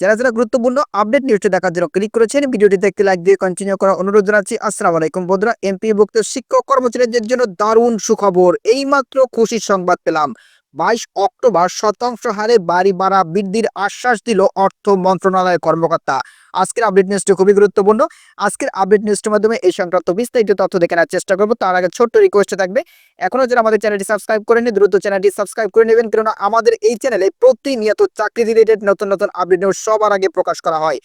যারা যারা গুরুত্বপূর্ণ আপডেট নিউজটি দেখার জন্য ক্লিক করেছেন ভিডিওটি দেখতে লাইক দিয়ে কন্টিনিউ করার অনুরোধ জানাচ্ছি। আসসালাম আলাইকুম বন্ধুরা এমপি ভুক্ত শিক্ষক কর্মচারীদের জন্য দারুণ সুখবর। এইমাত্র খুশির সংবাদ পেলাম। বাইশ অক্টোবর শতাংশ হারে বাড়ি ভাড়া বৃদ্ধির আশ্বাস দিল অর্থ মন্ত্রণালয়ের কর্মকর্তা। আজকের আপডেট নিউজটি খুবই গুরুত্বপূর্ণ। আজকের আপডেট নিউজটির মাধ্যমে এই সংক্রান্ত বিস্তারিত তথ্য দেখে নেওয়ার চেষ্টা করব। তার আগে ছোট্ট রিকোয়েস্ট থাকবে এখনও যারা আমাদের চ্যানেলটি সাবস্ক্রাইব করে করেনি দ্রুত চ্যানেলটি সাবস্ক্রাইব করে নেবেন। কেননা আমাদের এই চ্যানেলে প্রতিনিয়ত চাকরি রিলেটেড নতুন নতুন আপডেট নিউজ সবার আগে প্রকাশ করা হয়।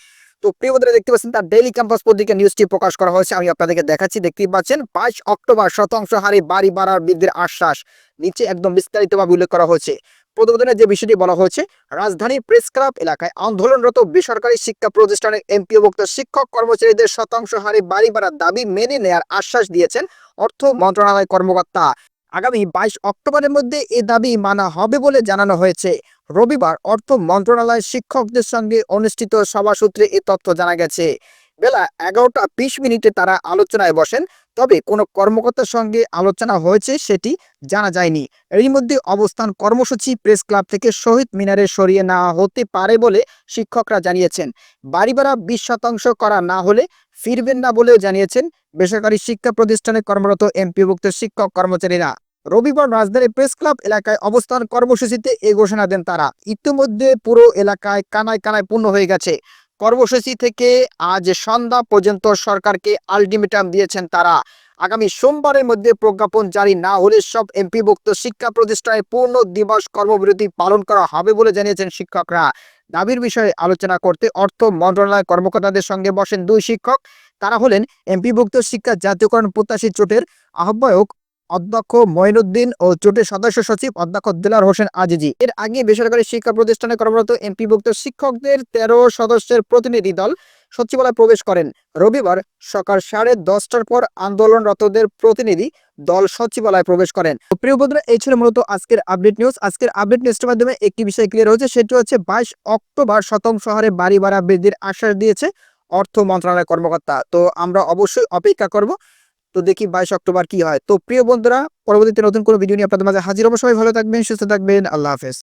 তো প্রিয় বন্ধুরা, দেখতে পাচ্ছেন তার ডেইলি ক্যাম্পাস পত্রিকা নিউজটি প্রকাশ করা হয়েছে। আমি আপনাদেরকে দেখাচ্ছি, দেখতেই পাচ্ছেন, বাইশ অক্টোবর শতাংশ হারে বাড়ি ভাড়ার বৃদ্ধির আশ্বাস। নিচে একদম বিস্তারিতভাবে উল্লেখ করা হয়েছে। প্রতিবেদনে যে বিষয়টি বলা হয়েছে, রাজধানীর প্রেস ক্লাব এলাকায় আন্দোলনরত বেসরকারি শিক্ষা প্রতিষ্ঠানের এমপিওভুক্ত শিক্ষক কর্মচারীদের শতাংশ হারে বাড়ি বাড়ার দাবি মেনে নেয়ার আশ্বাস দিয়েছেন অর্থ মন্ত্রণালয় কর্মকর্তা। আগামী বাইশ অক্টোবরের মধ্যে এ দাবি মানা হবে বলে জানানো হয়েছে। রবিবার অর্থ মন্ত্রণালয় শিক্ষকদের সঙ্গে অনুষ্ঠিত সভা সূত্রে এ তথ্য জানা গেছে। বেলা এগারোটা বিশ মিনিটে তারা আলোচনায় বসেন। তবে কোনো কর্মকর্তার সঙ্গে আলোচনা হয়েছে সেটি জানা যায়নি। এরই মধ্যে অবস্থান কর্মসূচি প্রেস ক্লাব থেকে শহীদ মিনারে সরিয়ে নেওয়া হতে পারে বলে শিক্ষকরা জানিয়েছেন। বাড়ি ভাড়া বিশ শতাংশ করা না হলে ফিরবেন না বলেও জানিয়েছেন বেসরকারি শিক্ষা প্রতিষ্ঠানে কর্মরত এমপিভুক্ত শিক্ষক কর্মচারীরা। রবিবার রাজধানী প্রেস ক্লাব এলাকায় অবস্থান কর্মসূচিতে এ ঘোষণা দেন তারা। ইতিমধ্যে পুরো এলাকায় কানায় কানায় পূর্ণ হয়ে গেছে। কর্মসূচি থেকে আজ সন্ধ্যা পর্যন্ত সরকারকে আলটিমেটাম দিয়েছেন তারা। আগামী সোমবারের মধ্যে প্রজ্ঞাপন জারি না হলে সব এমপিভুক্ত শিক্ষা প্রতিষ্ঠানে পূর্ণ দিবস কর্মবিরতি পালন করা হবে বলে জানিয়েছেন শিক্ষকরা। দাবির বিষয়ে আলোচনা করতে অর্থ মন্ত্রণালয় কর্মকর্তাদের সঙ্গে বসেন দুই শিক্ষক। তারা হলেন এমপিভুক্ত শিক্ষা জাতীয়করণ প্রত্যাশী চোটের আহ্বায়ক অধ্যক্ষ মঈনুদ্দিন ও জোটের সদস্য সচিব অধ্যক্ষ দিলার হোসেন আজিজি। এর আগে বেসরকারি শিক্ষা প্রতিষ্ঠানে কর্মরত এমপিভুক্ত শিক্ষকদের তেরো সদস্যের প্রতিনিধি দল সচিবালয়ে প্রবেশ করেন। রবিবার সকাল সাড়ে দশটার পর আন্দোলনরতদের প্রতিনিধি দল সচিবালয়ে প্রবেশ করেন। প্রিয় বন্ধুরা, এই ছিল মূলত আজকের আপডেট নিউজ। আজকের আপডেট নিউজের মাধ্যমে একটি বিষয় ক্লিয়ার হয়েছে, সেটি হচ্ছে বাইশ অক্টোবর শতাংশ শহরে বাড়ি ভাড়া বৃদ্ধির আশ্বাস দিয়েছে অর্থ মন্ত্রণালয়ের কর্মকর্তা। তো আমরা অবশ্যই অপেক্ষা করব তো দেখি বাইশ অক্টোবর কি হয়। তো প্রিয় বন্ধুরা, পরবর্তীতে নতুন কোনো ভিডিও নিয়ে আপনাদের মাঝে হাজির অবশ্যই ভালো থাকবেন, সুস্থ থাকবেন। আল্লাহ হাফেজ।